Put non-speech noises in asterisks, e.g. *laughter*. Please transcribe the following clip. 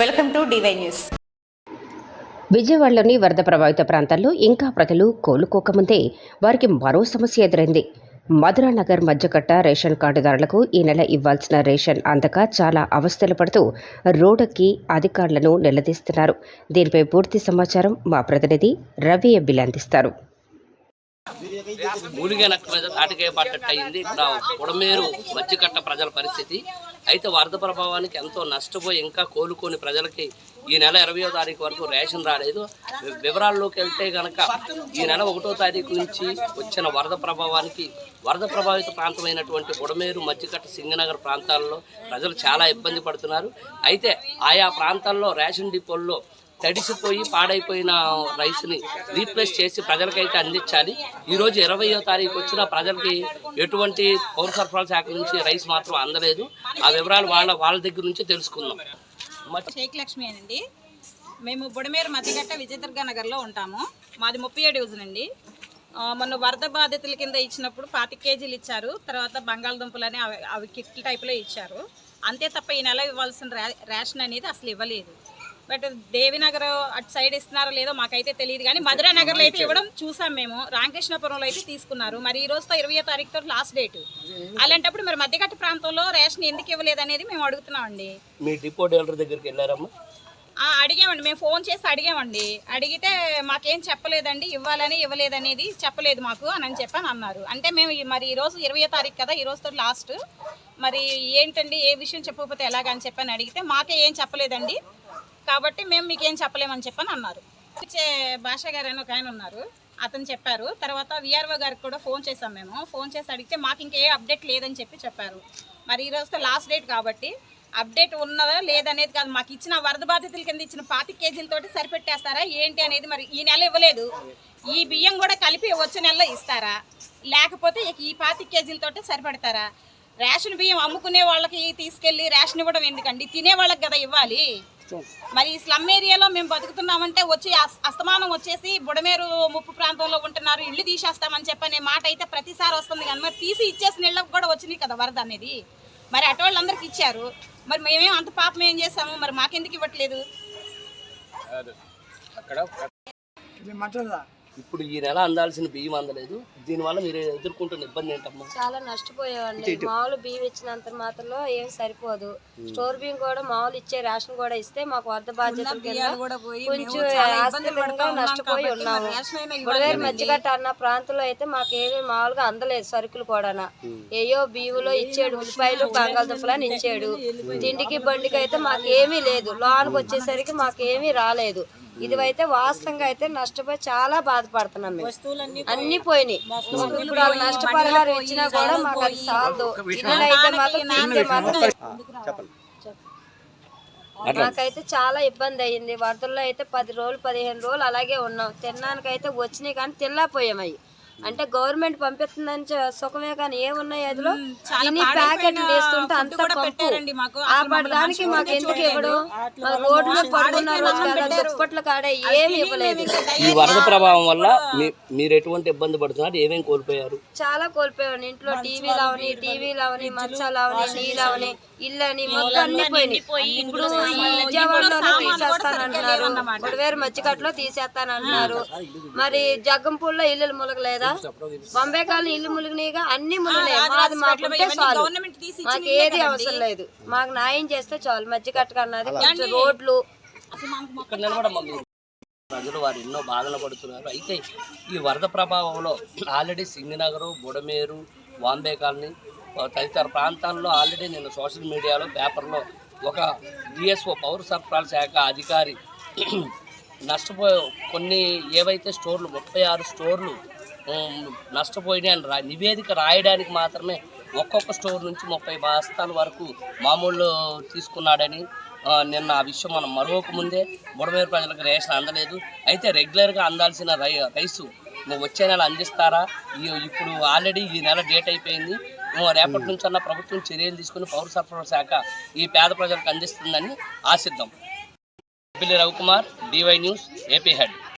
Welcome to DY news. విజయవాడలోని వరద ప్రభావిత ప్రాంతాల్లో ఇంకా ప్రజలు కోలుకోకముందే వారికి మరో సమస్య ఎదురైంది. మధురా నగర్ మధ్యకట్ట రేషన్ కార్డుదారులకు ఈ నెల ఇవ్వాల్సిన రేషన్ అందక చాలా అవస్థలు పడుతూ రోడ్డుకి అధికారులను నిలదీస్తున్నారు. దీనిపై పూర్తి సమాచారం మా ప్రతినిధి రవి ఎబ్బిల్ అందిస్తారు మూలిగే నక్క ఆటకే పడ్డట్టు అయింది. ఇక్కడ పొడమేరు మధ్యకట్ట ప్రజల పరిస్థితి. అయితే వరద ప్రభావానికి ఎంతో నష్టపోయి ఇంకా కోలుకొని ప్రజలకి ఈ నెల ఇరవయో తారీఖు వరకు రేషన్ రాలేదు. వివరాల్లోకి వెళ్తే గనక ఈ నెల ఒకటో తారీఖు నుంచి వచ్చిన వరద ప్రభావానికి వరద ప్రభావిత ప్రాంతమైనటువంటి ఉడమేరు మధ్యకట్ట సింగనగర్ ప్రాంతాల్లో ప్రజలు చాలా ఇబ్బంది పడుతున్నారు. అయితే ఆయా ప్రాంతాల్లో రేషన్ డిపోల్లో తడిసిపోయి పాడైపోయిన రైస్ని రీప్లేస్ చేసి ప్రజలకైతే అందించాలి. ఈరోజు ఇరవయో తారీఖు వచ్చిన ప్రజలకి ఎటువంటి పౌర సరఫరాల శాఖ నుంచి రైస్ మాత్రం అందలేదు. ఆ వివరాలు వాళ్ళ వాళ్ళ దగ్గర నుంచి తెలుసుకుందాం. షేక్ లక్ష్మి అండి మేము బుడమేరు మధ్యగట్ట విజయదుర్గ నగర్లో ఉంటాము. మాది ముప్పై ఏడు డివిజన్ అండి. మొన్న వరద బాధితుల కింద ఇచ్చినప్పుడు పాతి కేజీలు ఇచ్చారు. తర్వాత బంగాళదుంపలు అని అవి అవి కిట్ టైప్లో ఇచ్చారు. అంతే తప్ప ఈ నెల ఇవ్వాల్సిన రేషన్ అనేది అసలు ఇవ్వలేదు. బట్ దేవినగర్ అటు సైడ్ ఇస్తున్నారో లేదో మాకైతే తెలియదు కానీ మధురా నగర్లో అయితే ఇవ్వడం చూసాం మేము. రామకృష్ణపురంలో అయితే తీసుకున్నారు. మరి ఈ రోజుతో ఇరవై తారీఖుతో లాస్ట్ డేట్ అలాంటప్పుడు మరి మధ్యగట్ట ప్రాంతంలో రేషన్ ఎందుకు ఇవ్వలేదు అనేది మేము అడుగుతున్నామండి. మీ డిపో డీలర్ దగ్గరికి వెళ్ళారమ్మా? అడిగామండి. మేము ఫోన్ చేసి అడిగామండి. అడిగితే మాకేం చెప్పలేదండి. ఇవ్వాలని ఇవ్వలేదనేది చెప్పలేదు మాకు అని అని చెప్పని అన్నారు. అంటే మేము ఈ- మరి ఈరోజు ఇరవై తారీఖు కదా ఈ రోజుతో లాస్ట్ మరి ఏంటండి ఏ విషయం చెప్పకపోతే ఎలాగని చెప్పని అడిగితే మాకే ఏం చెప్పలేదండి. కాబట్టి మేము మీకు ఏం చెప్పలేమని చెప్పని అన్నారు. ఇచ్చే భాష గారు అని ఒక ఆయన ఉన్నారు. అతను చెప్పారు. తర్వాత విఆర్ఓ గారికి కూడా ఫోన్ చేసాం మేము. ఫోన్ చేసి అడిగితే మాకు ఇంకే అప్డేట్ లేదని చెప్పి చెప్పారు. మరి ఈ రోజుతో లాస్ట్ డేట్ కాబట్టి అప్డేట్ ఉన్నదా లేదనేది కాదు. మాకు ఇచ్చిన వరద బాధితుల కింద ఇచ్చిన పాతి కేజీలతోటి సరిపెట్టేస్తారా ఏంటి అనేది మరి ఈ నెల ఇవ్వలేదు. ఈ బియ్యం కూడా కలిపి వచ్చే నెలలో ఇస్తారా? లేకపోతే ఇక ఈ పాతి కేజీలతోటి సరిపెడతారా? రేషన్ బియ్యం అమ్ముకునే వాళ్ళకి తీసుకెళ్ళి రేషన్ ఇవ్వడం ఎందుకండి? తినే వాళ్ళకి కదా ఇవ్వాలి. మరి ఈ స్లమ్ ఏరియాలో మేము బతుకుతున్నామంటే వచ్చి అస్- అస్తమానం వచ్చేసి బుడమేరు ముప్పు ప్రాంతంలో ఉంటున్నారు. ఇల్లు తీసేస్తామని చెప్పనే మాట అయితే ప్రతిసారి వస్తుంది కానీ మరి తీసి ఇచ్చేసిన ఇళ్ళకి కూడా వచ్చినాయి కదా వరద అనేది. మరి అటు వాళ్ళందరికి ఇచ్చారు. మరి మేమేం అంత పాపం ఏం చేస్తాము మరి మాకెందుకు ఇవ్వట్లేదు? అక్కడ ఇప్పుడు ఈ నెల అందాల్సిన బియ్యం అందలేదు. దీనివల్ల మీరు ఎదుర్కొంటున్న ఇబ్బంది ఏంటమ్మా? చాలా నష్టపోయామండి మామూలు బియ్యం ఇచ్చినంత మాత్రంలో ఏం సరిపోదు. స్టోర్ బియ్యం కూడా మామూలు ఇచ్చే రేషన్ కూడా ఇస్తే మాకు వరద బాధ్యత కొంచెం నష్టపోయి ఉన్నాము. బుడవేరు మధ్యగట్ట అన్న ప్రాంతంలో అయితే మాకు ఏమీ మామూలుగా అందలేదు సరుకులు కూడా ఏయో బియ్యంలో ఇచ్చాడు ఉల్లిపాయలు బంగాళదుంపలు అని ఇచ్చాడు. తిండికి బండికి అయితే మాకేమీ లేదు. లోనికి వచ్చేసరికి మాకేమీ రాలేదు. ఇది అయితే వాస్తవంగా అయితే నష్టపోయి చాలా బాధపడుతున్నాం మేము. అన్ని పోయినాయి. ఇప్పుడు వాళ్ళు నష్టపరిహారం ఇచ్చినా కూడా మాకు అది ఇల్లు అయితే మాత్రం నాకైతే చాలా ఇబ్బంది అయ్యింది. వరదల్లో అయితే పది రోజులు పదిహేను రోజులు అలాగే ఉన్నాం. తినడానికైతే వచ్చినాయి కానీ తినలేకపోయాం అవి. అంటే గవర్నమెంట్ పంపిస్తుందని సుఖమే కానీ ఏమున్నాయి అందులో? ప్యాకెట్లు వేస్తుంటే అంత. ఆ పడడానికి మాకు ఎందుకు ఇవ్వడు మా రోడ్డు మీద పడుకున్న రోజు కదా దుప్పట్ల కాడ ఏమి ఇవ్వలేదు. ఈ వరద ప్రభావం వల్ల మీరు ఎటువంటి ఇబ్బంది పడుతున్నారు? ఏమేమి కోల్పోయారు? చాలా కోల్పోయాను ఇంట్లో టీవీలు అవని టీవీలు అవని మంచాలు అవని నీళ్ళు అవని ఇల్లు అని మొత్తం అన్ని పోయినాయి. ఇప్పుడు ఈ విజయవాడలో తీసేస్తానంటున్నారు బుడవేరు మధ్యకట్లో తీసేస్తానంటున్నారు మరి జగ్గంపూడిలో ఇల్లు ములగలేదా? బొంబాయి కాలం ఇల్లు ములిగినాయిగా అన్ని ములిగినాయి. మాది మాకుంటే చాలు. మాకు ఏది అవసరం లేదు. మాకు న్యాయం చేస్తే చాలు. మధ్యకట్ట అన్నది కొంచెం రోడ్లు. ప్రజలు వారు ఎన్నో బాధలు పడుతున్నారు. అయితే ఈ వరద ప్రభావంలో ఆల్రెడీ సింగనగరు బుడమేరు వాంబే కాలనీ తదితర ప్రాంతాల్లో ఆల్రెడీ నేను సోషల్ మీడియాలో పేపర్లో ఒక డిఎస్ఓ పౌర సరఫరాల శాఖ అధికారి *clears throat* నష్టపోయే కొన్ని ఏవైతే స్టోర్లు ముప్పై ఆరు స్టోర్లు రా. నివేదిక రాయడానికి మాత్రమే ఒక్కొక్క స్టోర్ నుంచి ముప్పై బస్తాల వరకు మామూలు తీసుకున్నాడని నిన్న ఆ విషయం మనం మరొక ముందే బుడమేరు ప్రజలకు రేషన్ అందలేదు. అయితే రెగ్యులర్గా అందాల్సిన రై రైసు వచ్చే నెల అందిస్తారా? ఇప్పుడు ఆల్రెడీ ఈ నెల డేట్ అయిపోయింది. రేపటి నుంచి అన్న ప్రభుత్వం చర్యలు తీసుకుని పౌర సరఫరా శాఖ ఈ పేద ప్రజలకు అందిస్తుందని ఆశిద్దాం. Pilli Ravikumar DY news AP head.